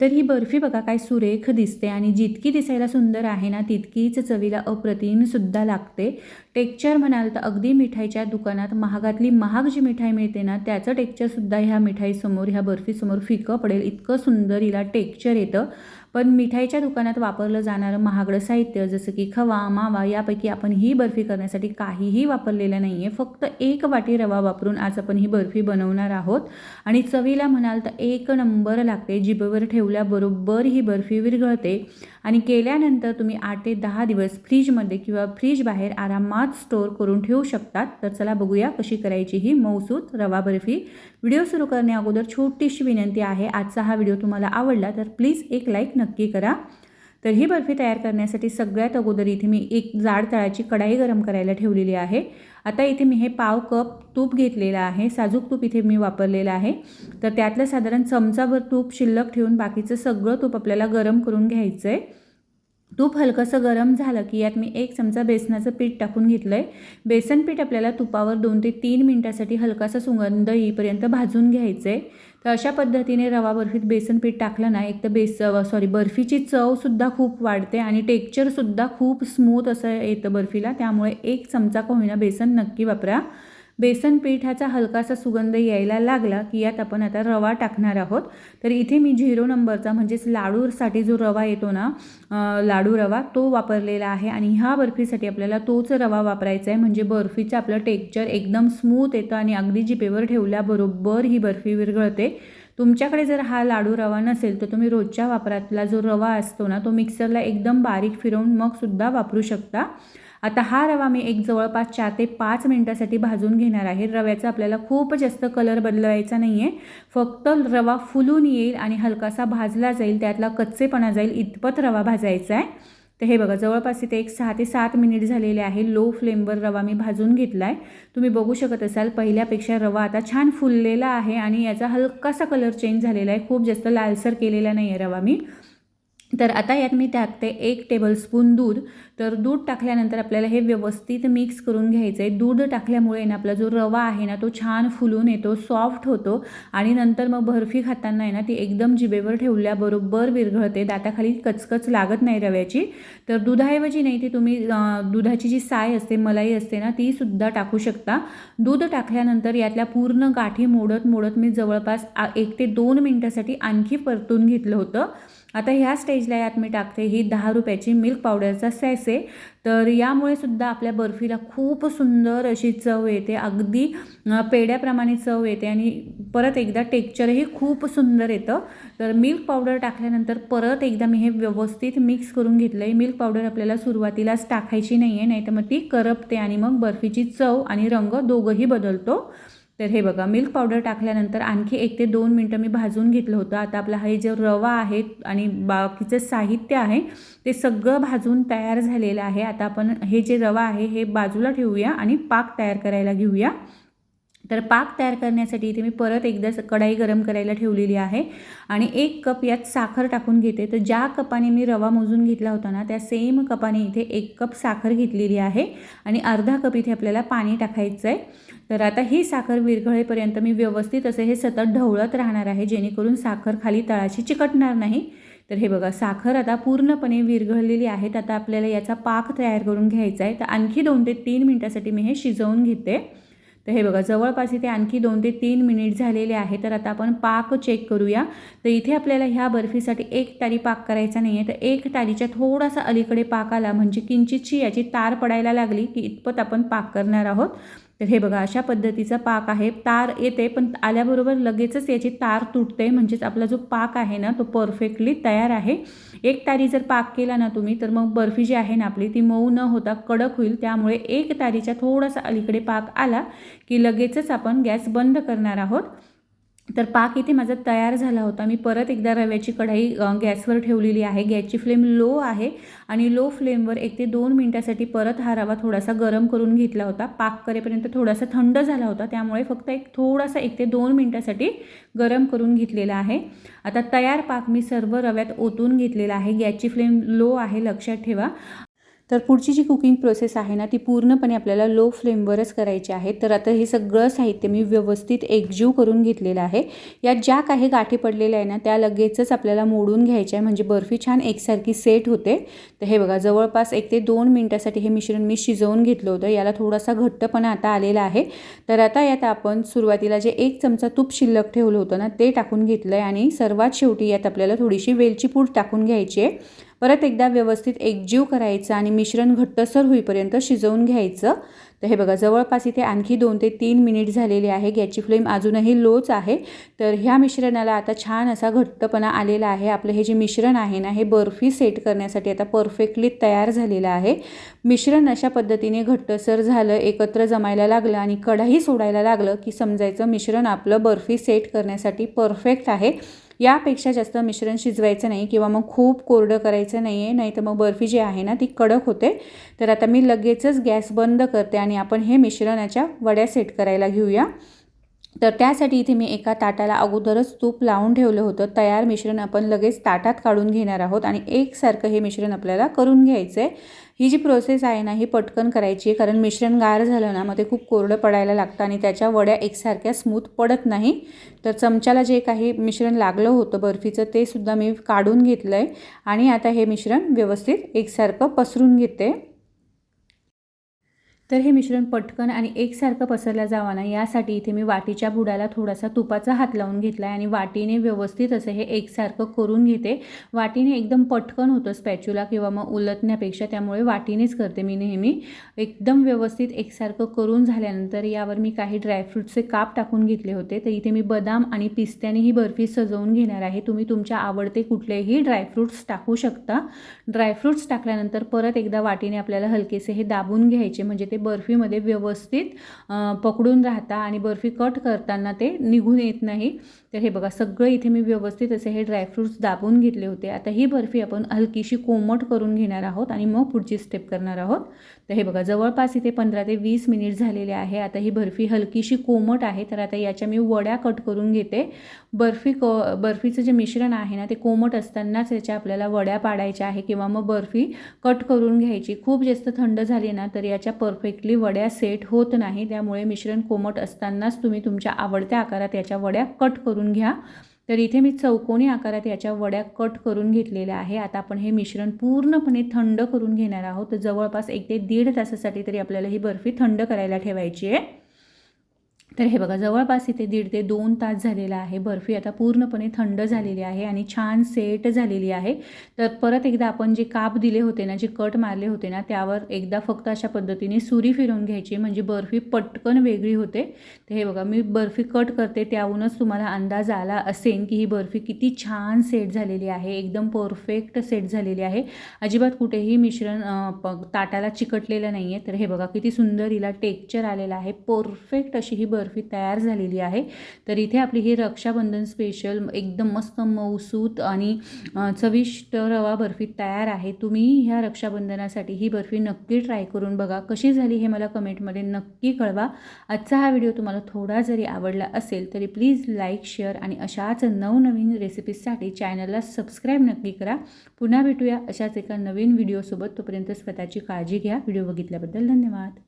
तर ही बर्फी बघा काय सुरेख दिसते आणि जितकी दिसायला सुंदर आहे ना तितकीच चवीला अप्रतिमसुद्धा लागते. टेक्चर म्हणाल तर अगदी मिठाईच्या दुकानात महागातली महाग जी मिठाई मिळते ना त्याचं टेक्चरसुद्धा ह्या मिठाईसमोर ह्या बर्फीसमोर फिकं पडेल. इतकं सुंदर हिला टेक्चर येतं. पण मिठाईच्या दुकानात वापरलं जाणारं महागडं साहित्य जसं की खवा मावा यापैकी आपण ही बर्फी करण्यासाठी काहीही वापरलेलं नाही आहे फक्त एक वाटी रवा वापरून आज आपण ही बर्फी बनवणार आहोत. आणि चवीला म्हणाल तर एक नंबर लागते. जिभेवर ठेवल्याबरोबर ही बर्फी विरघळते. आणि केल्यानंतर तुम्ही आठ ते दहा दिवस फ्रीजमध्ये किंवा फ्रीज बाहेर आरामात स्टोअर करून ठेवू शकतात. तर चला बघूया कशी करायची ही मौसूद रवा बर्फी व्हिडिओ सुरू करण्या अगोदर छोटीशी विनंती आहे आजचा हा व्हिडिओ तुम्हाला आवडला तर प्लीज एक लाईक नक्की करा. तर ही बर्फी तयार करण्यासाठी सगळ्यात अगोदर इथे मी एक जाड तळाची कढाई गरम करायला ठेवलेली आहे. आता इथे मी हे पाव कप तूप घेतलेलं आहे साजूक तूप इथे मी वापरलेलं आहे. तर त्यातलं साधारण चमचाभर तूप शिल्लक ठेवून बाकीचं सगळं तूप आपल्याला गरम करून घ्यायचं आहे तूप हलकंसं गरम झालं की यात मी एक चमचा बेसनाचं पीठ टाकून घेतलं आहे बेसन पीठ आपल्याला तुपावर दोन ते तीन मिनटासाठी हलकासा सुगंध येईपर्यंत भाजून घ्यायचं आहे तर अशा पद्धतीने रवा बर्फीत बेसन पीठ टाकलं ना एक तर बेस सॉरी बर्फीची चवसुद्धा खूप वाढते आणि टेक्चरसुद्धा खूप स्मूथ असं येतं बर्फीला. त्यामुळे एक चमचा कोहिना बेसन नक्की वापरा. बेसन पिठाचा हलकासा सुगंध यायला लागला की यात आपण आता रवा टाकणार आहोत. तर इथे मी झिरो नंबरचा म्हणजेच लाडूसाठी जो रवा येतो ना लाडू रवा तो वापरलेला आहे आणि ह्या बर्फीसाठी आपल्याला तोच रवा वापरायचा आहे. म्हणजे बर्फीचं आपलं टेक्चर एकदम स्मूथ येतं आणि अगदी जिपेवर ठेवल्याबरोबर ही बर्फी विरघळते. तुमच्याकडे जर हा लाडू रवा नसेल तर तुम्ही रोजच्या वापरातला जो रवा असतो ना तो मिक्सरला एकदम बारीक फिरवून मगसुद्धा वापरू शकता. आता हा रवा मी एक जवळपास चार ते पाच मिनटासाठी भाजून घेणार आहे. रव्याचा आपल्याला खूप जास्त कलर बदलवायचा नाही आहे फक्त रवा फुलून येईल आणि हलकासा भाजला जाईल त्यातला कच्चेपणा जाईल इतपत रवा भाजायचा आहे. तर हे बघा जवळपास इथे एक सहा ते सात मिनिट झालेले आहे. लो फ्लेमवर रवा मी भाजून घेतला आहे तुम्ही बघू शकत असाल पहिल्यापेक्षा रवा आता छान फुललेला आहे आणि याचा हलकासा कलर चेंज झालेला आहे. खूप जास्त लालसर केलेला नाही आहे रवा मी. तर आता यात मी टाकते एक टेबलस्पून दूध तर दूध टाकल्यानंतर आपल्याला हे व्यवस्थित मिक्स करून घ्यायचं आहे दूध टाकल्यामुळे ना आपला जो रवा आहे ना तो छान फुलून येतो सॉफ्ट होतो आणि नंतर मग बर्फी खाताना आहे ना ती एकदम जिभेवर ठेवल्याबरोबर विरघळते. दाताखाली कचकच लागत नाही रव्याची. तर दुधाऐवजी नाही ती तुम्ही दुधाची जी साय असते मलाई असते ना ती सुद्धा टाकू शकता. दूध टाकल्यानंतर यातल्या पूर्ण गाठी मोडत मोडत मी जवळपास एक ते दोन मिनटासाठी आणखी परतून घेतलं होतं. आता ह्या स्टेजला यात मी टाकते ही दहा रुपयाची मिल्क पावडरचा सॅस तर यामुळे सुद्धा आपल्या बर्फीला खूप सुंदर अशी चव येते. अगदी पेड्याप्रमाणे चव येते आणि परत एकदा टेक्चरही खूप सुंदर येतं. तर मिल्क पावडर टाकल्यानंतर परत एकदा मी हे व्यवस्थित मिक्स करून घेतलं आहे मिल्क पावडर आपल्याला सुरुवातीलाच टाकायची नाही आहे नाही तर मग ती करपते आणि मग बर्फीची चव आणि रंग दोघंही बदलतो. तर हे बघा मिल्क पावडर टाकल्यानंतर आणखी एक ते दोन मिनटं मी भाजून घेतलं होतं. आता आपला हे जे रवा आहे आणि बाकीचं साहित्य आहे ते सगळं भाजून तयार झालेलं आहे. आता आपण हे जे रवा आहे हे बाजूला ठेवूया आणि पाक तयार करायला घेऊया. तर पाक तयार करण्यासाठी इथे मी परत एकदा कढाई गरम करायला ठेवलेली आहे. आणि एक कप यात साखर टाकून घेते. तर ज्या कपाने मी रवा मोजून घेतला होता ना त्या सेम कपाने इथे एक कप साखर घेतलेली आहे. आणि अर्धा कप इथे आपल्याला पाणी टाकायचं आहे तर आता ही साखर विरघळेपर्यंत मी व्यवस्थित असे हे सतत ढवळत राहणार आहे जेणेकरून साखर खाली तळाशी चिकटणार नाही. तर हे बघा साखर आता पूर्णपणे विरघळलेली आहेत आता आपल्याला याचा पाक तयार करून घ्यायचा आहे तर आणखी दोन ते तीन मिनटासाठी मी हे शिजवून घेते. तर हे बघा जवळपास इथे आणखी दोन ते तीन मिनिट झालेले आहे तर आता आपण पाक चेक करूया. तर इथे आपल्याला ह्या बर्फीसाठी एक तारी पाक करायचा नाही आहे तर एक तारीच्या थोडासा अलीकडे पाक आला म्हणजे किंचितची याची तार पडायला लागली की इतपत आपण पाक करणार आहोत. तर हे बघा अशा पद्धतीचा पाक आहे. तार येते पण आल्याबरोबर लगेचच याची तार तुटते. म्हणजेच आपला जो पाक आहे ना तो परफेक्टली तयार आहे. एक तारी जर पाक केला ना तुम्ही तर मग बर्फी जी आहे ना आपली ती मऊ न होता कडक होईल. त्यामुळे एक तारीच्या थोडासा अलीकडे पाक आला की लगेचच आपण गॅस बंद करणार आहोत. तर पाक इथे माझा तयार झाला होता. मी परत एकदा रव्याची कढाई गॅसवर ठेवलेली आहे. गॅसची फ्लेम लो आहे आणि लो फ्लेमवर एक ते दोन मिनटासाठी परत हा रवा थोडासा गरम करून घेतला होता. पाक करेपर्यंत थोडासा थंड झाला होता. त्यामुळे फक्त एक थोडासा एक ते दोन मिनटासाठी गरम करून घेतलेला आहे. आता तयार पाक मी सर्व रव्यात ओतून घेतलेला आहे. गॅसची फ्लेम लो आहे. लक्षात ठेवा. तर पुढची जी कुकिंग प्रोसेस आहे ना ती पूर्णपणे आपल्याला लो फ्लेमवरच करायची आहे. तर आता हे सगळं साहित्य मी व्यवस्थित एकजीव करून घेतलेलं आहे. यात ज्या काही गाठी पडलेल्या आहे ना त्या लगेचच आपल्याला मोडून घ्यायच्या आहे म्हणजे बर्फी छान एकसारखी सेट होते. तर हे बघा जवळपास एक ते दोन मिनटासाठी हे मिश्रण मी शिजवून घेतलं होतं. याला थोडासा घट्टपणा आता आलेला आहे. तर आता यात आपण सुरुवातीला जे एक चमचा तूप शिल्लक ठेवलं होतं ना ते टाकून घेतलं आहे आणि सर्वात शेवटी यात आपल्याला थोडीशी वेलची पूड टाकून घ्यायची आहे. परत एकदा व्यवस्थित एकजीव करायचं आणि मिश्रण घट्टसर होईपर्यंत शिजवून घ्यायचं. तर हे बघा जवळपास इथे आणखी दोन ते तीन मिनिट झालेले आहे. गॅसची फ्लेम अजूनही लोच आहे. तर ह्या मिश्रणाला आता छान असा घट्टपणा आलेला आहे. आपलं हे जे मिश्रण आहे ना हे बर्फी सेट करण्यासाठी आता परफेक्टली तयार झालेलं आहे. मिश्रण अशा पद्धतीने घट्टसर झालं एकत्र जमायला लागलं आणि कढाई सोडायला लागलं की समजायचं मिश्रण आपलं बर्फी सेट करण्यासाठी परफेक्ट आहे. यापेक्षा जास्त मिश्रण शिजवायचं नाही किंवा मग खूप कोरडं करायचं नाही आहे नाही तर मग बर्फी जी आहे ना ती कडक होते. तर आता मी लगेचच गॅस बंद करते आणि आपण हे मिश्रणाच्या वड्या सेट करायला घेऊया. तर त्यासाठी इथे मी एका ताटाला अगोदरच तूप लावून ठेवलं होतं. तयार मिश्रण आपण लगेच ताटात काढून घेणार आहोत आणि एकसारखं हे मिश्रण आपल्याला करून घ्यायचं आहे ही जी प्रोसेस आहे ना ही पटकन करायची आहे कारण मिश्रण गार झालं ना मग ते खूप कोरडं पडायला लागतं आणि त्याच्या वड्या एकसारख्या स्मूथ पडत नाही. तर चमच्याला जे काही मिश्रण लागलं होतं बर्फीचं ते सुद्धा मी काढून घेतलं आहे आणि आता हे मिश्रण व्यवस्थित एकसारखं पसरून घेते. तर हे मिश्रण पटकन आणि एकसारखं पसरलं जावं ना यासाठी इथे मी वाटीच्या बुडाला थोडासा तुपाचा हात लावून घेतला आहे आणि वाटीने व्यवस्थित असं हे एकसारखं करून घेते. वाटीने एकदम पटकन होतं स्पॅच्युला किंवा मग उलटण्यापेक्षा त्यामुळे वाटीनेच करते मी नेहमी. एकदम व्यवस्थित एकसारखं करून झाल्यानंतर यावर मी काही ड्रायफ्रूटचे काप टाकून घेतले होते. तर इथे मी बदाम आणि पिस्त्याने ही बर्फी सजवून घेणार आहे. तुम्ही तुमच्या आवडते कुठलेही ड्रायफ्रूट्स टाकू शकता. ड्रायफ्रूट्स टाकल्यानंतर परत एकदा वाटीने आपल्याला हलकेसे हे दाबून घ्यायचे म्हणजे ते ते बर्फीमध्ये व्यवस्थित पकडून राहता आणि बर्फी कट करताना ते निघून येत नाही. तर हे बघा सगळं इथे मी व्यवस्थित असे हे ड्रायफ्रूट्स दाबून घेतले होते. आता ही बर्फी आपण हलकीशी कोमट करून घेणार आहोत आणि मग पुढची स्टेप करणार आहोत. तर हे बघा जवळपास इथे पंधरा ते वीस मिनिट झालेले आहे. आता ही बर्फी हलकीशी कोमट आहे तर आता याच्या मी वड्या कट करून घेते. बर्फी क बर्फीचं जे मिश्रण आहे ना ते कोमट असतानाच याच्या आपल्याला वड्या पाडायच्या आहे किंवा मग बर्फी कट करून घ्यायची. खूप जास्त थंड झाली ना तर याच्या परफेक्टली वड्या सेट होत नाही. त्यामुळे मिश्रण कोमट असतानाच तुम्ही तुमच्या आवडत्या आकारात याच्या वड्या कट करून घ्या. तर इथे मी चौकोनी आकारात याच्या वड्या कट करून घेतलेल्या आहे. आता आपण हे मिश्रण पूर्णपणे थंड करून घेणार आहोत. तर जवळपास एक ते दीड तासासाठी तरी आपल्याला ही बर्फी थंड करायला ठेवायची आहे. तर हे बघा जवळपास इथे दीड ते दोन तास झालेला आहे. बर्फी आता पूर्णपणे थंड झालेली आहे आणि छान सेट झालेली आहे. तर परत एकदा आपण जे काप दिले होते ना जे कट मारले होते ना त्यावर एकदा फक्त अशा पद्धतीने सुरी फिरवून घ्यायची. म्हणजे बर्फी पटकन वेगळी होते. तर हे बघा मी बर्फी कट करते त्याहूनच तुम्हाला अंदाज आला असेल की ही बर्फी किती छान सेट झालेली आहे. एकदम परफेक्ट सेट झालेली आहे. अजिबात कुठेही मिश्रण ताटाला चिकटलेलं नाही आहे तर हे बघा किती सुंदर हिला टेक्चर आलेलं आहे. परफेक्ट अशी ही बर्फी बर्फी तयार झालेली आहे. तर इथे आपली ही रक्षाबंधन स्पेशल एकदम मस्त मऊसूत आणि चविष्ट रवा बर्फी तयार आहे. तुम्ही ह्या रक्षाबंधनासाठी ही बर्फी नक्की ट्राय करून बघा. कशी झाली हे मला कमेंटमध्ये नक्की कळवा. आजचा हा व्हिडिओ तुम्हाला थोडा जरी आवडला असेल तरी प्लीज लाईक शेअर आणि अशाच नवनवीन रेसिपीजसाठी चॅनलला सबस्क्राईब नक्की करा. पुन्हा भेटूया अशाच एका नवीन व्हिडिओसोबत तोपर्यंत स्वतःची काळजी घ्या. व्हिडिओ बघितल्याबद्दल धन्यवाद.